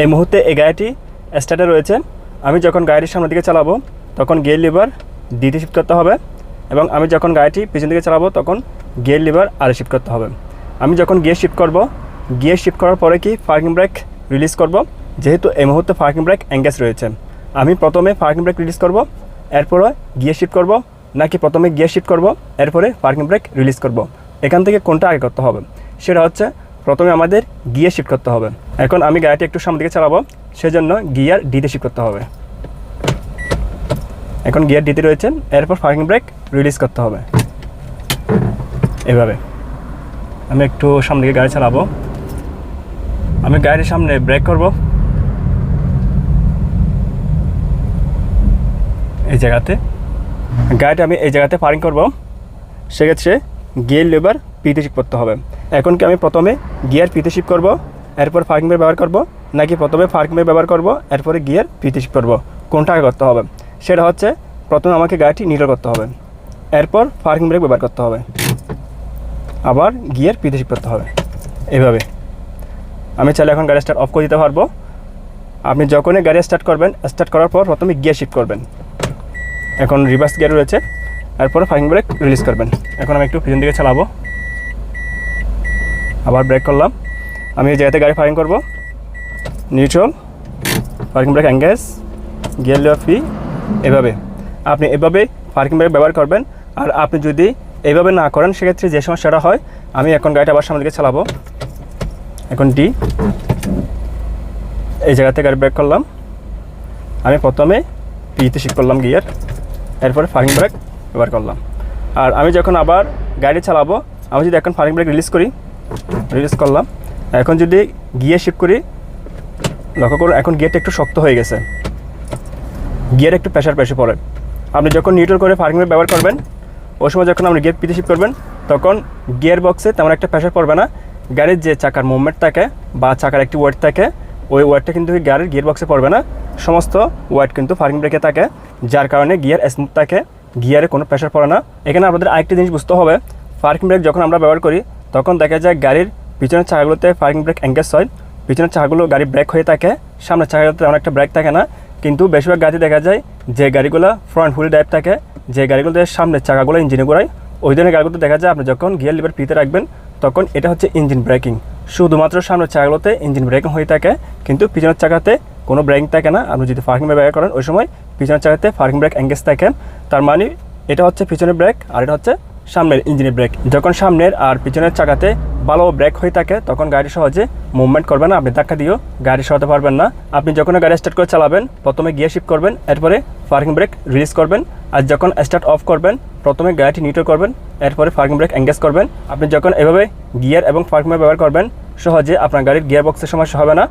এই মুহূর্তে এই গাড়িটি স্টার্টে রয়েছে। আমি যখন গাড়ির সামনের দিকে চালাবো, তখন গিয়ার লিভার ডিতে শিফট করতে হবে এবং আমি যখন গাড়িটি পিছন দিকে চালাবো, তখন গিয়ার লিভার আরে শিফট করতে হবে। আমি যখন গিয়ার শিফট করব, গিয়ার শিফট করার পরে কি পার্কিং ব্রেক রিলিজ করব? যেহেতু এই মুহূর্তে পার্কিং ব্রেক এঙ্গেজ রয়েছে। আমি প্রথমে পার্কিং ব্রেক রিলিজ করব, এরপরে গিয়ার শিফট করব, নাকি প্রথমে গিয়ার শিফট করব, এরপরে পার্কিং ব্রেক রিলিজ করব। এখান থেকে কোনটা আগে করতে হবে? সেটা হচ্ছে প্রথমে আমাদের গিয়ার শিফট করতে হবে। এখন আমি গাড়িটি একটু সামনের দিকে চালাবো, সেজন্য গিয়ার ডিতে শিফট করতে হবে। এখন গিয়ার ডিতে রয়েছেন এরপর পার্কিং ব্রেক রিলিজ করতে হবে। এভাবে। আমি একটু সামনে দিকে গাড়ি চালাবো। আমি গাড়ির সামনে ব্রেক করব। এই জায়গাতে। গাড়িটা আমি এই জায়গাতে পার্কিং করব। সেক্ষেত্রে গিয়ার লেবার পিতে করতে হবে। এখন কি আমি প্রথমে গিয়ার পিতে শিফট করব, এরপর পার্কিং ব্রেক ব্যবহার করব, নাকি প্রথমে ফার্কিং ব্রেক ব্যবহার করব, এরপরে গিয়ার পিতে শিফট করব? কোনটা করতে হবে? সেটা হচ্ছে প্রথমে আমাকে গাড়িটি নিউট্রাল করতে হবে, এরপর পার্কিং ব্রেক ব্যবহার করতে হবে, আবার গিয়ার পিতে শিফট করতে হবে। এভাবে। আমি চাইলে এখন গাড়ি স্টার্ট অফ করে দিতে পারব। আপনি যখনই গাড়ি স্টার্ট করবেন স্টার্ট করার পর প্রথমে গিয়ার শিফট করবেন। এখন রিভার্স গিয়ার রয়েছে, এরপরে ফাইং ব্রেক রিলিজ করবেন। এখন আমি একটু পিছন দিকে চালাবো। আবার ব্রেক করলাম। আমি এই জায়গাতে গাড়ি ফায়ারিং করব। Neutral parking brake engage gear lever free এভাবে। আপনি এভাবে পার্কিং ব্রেক ব্যবহার করবেন। আর আপনি যদি এইভাবে না করেন, সেক্ষেত্রে যে সমস্যাটা হয়, আমি এখন গাড়িটা আবার সামনে দিকে চালাবো। এখন ডি এই জায়গাতে গাড়ি ব্রেক করলাম। আমি প্রথমে পিতে শিফট করলাম গিয়ার এরপরে ফার্কিং ব্রেক ব্যবহার করলাম। আর আমি যখন আবার গাড়ি চালাবো, আমি যদি এখন ফার্কিং ব্রেক রিলিজ করি রিলিজ করলাম। এখন যদি গিয়ার শিফট করি, লক্ষ্য করুন এখন গিয়ারটা একটু শক্ত হয়ে গেছে। গিয়ার একটু প্রেশার প্রেশে পড়ে। আপনি যখন নিউট্রাল করে ফার্কিং ব্যবহার করবেন, ওই সময় যখন আপনি গিয়ার পিতে শিফট করবেন, তখন গিয়ার বক্সে তেমন একটা প্রেশার পড়বে না। গাড়ির যে চাকার মুভমেন্ট থাকে বা চাকার একটি ওয়েট থাকে, ওই ওয়েটটা কিন্তু গাড়ির গিয়ার বক্সে পড়বে না। সমস্ত ওয়েট কিন্তু ফার্কিং ব্রেকে থাকে, যার কারণে গিয়ার স্মুথ থাকে গিয়ারে কোনো প্রেশার পড়ে না। এখানে আপনাদের আরেকটি জিনিস বুঝতে হবে পার্কিং ব্রেক যখন আমরা ব্যবহার করি, তখন দেখা যায় গাড়ির পিছনের চাকাগুলোতে পার্কিং ব্রেক এঙ্গেজ হয়। পিছনের চাকাগুলো গাড়ি ব্রেক হয়ে থাকে। সামনের চাকাগুলোতে অনেকটা ব্রেক থাকে না। কিন্তু বেশিরভাগ গাড়িতে দেখা যায় যে গাড়িগুলো ফ্রন্ট হুইল ড্রাইভ থাকে, যে গাড়িগুলোতে সামনের চাকাগুলো ইঞ্জিনে ঘোরায়, ওই ধরনের গাড়িগুলোতে দেখা যায় আপনি যখন গিয়ার লিভার পিতে রাখবেন, তখন এটা হচ্ছে ইঞ্জিন ব্রেকিং শুধুমাত্র সামনের চাকাগুলোতে ইঞ্জিন ব্রেকিং হয়ে থাকে, কিন্তু পিছনের চাকাতে কোনো ব্রেকিং থাকে না। আপনি যদি পার্কিং ব্যবহার করেন, ওই সময় পিছনের চাকাতে পার্কিং ব্রেক এঙ্গেজ থাকে। তার মানে এটা হচ্ছে পিছনের ব্রেক আর এটা হচ্ছে সামনের ইঞ্জিনের ব্রেক যখন সামনের আর পিছনের চাকাতে ভালো ব্রেক হয়ে থাকে, তখন গাড়ি সহজে মুভমেন্ট করবে না। আপনি ধাক্কা দিয়েও গাড়ি সরাতে পারবেন না। আপনি যখন গাড়ি স্টার্ট করে চালাবেন, প্রথমে গিয়ার শিফট করবেন, এরপরে পার্কিং ব্রেক রিলিজ করবেন। আর যখন স্টার্ট অফ করবেন, প্রথমে গাড়িটি নিউট্রাল করবেন, এরপরে পার্কিং ব্রেক এঙ্গেজ করবেন। আপনি যখন এভাবে গিয়ার এবং পার্কিং ব্রেক ব্যবহার করবেন, সহজে আপনার গাড়ির গিয়ার বক্সের সমস্যা হবে না।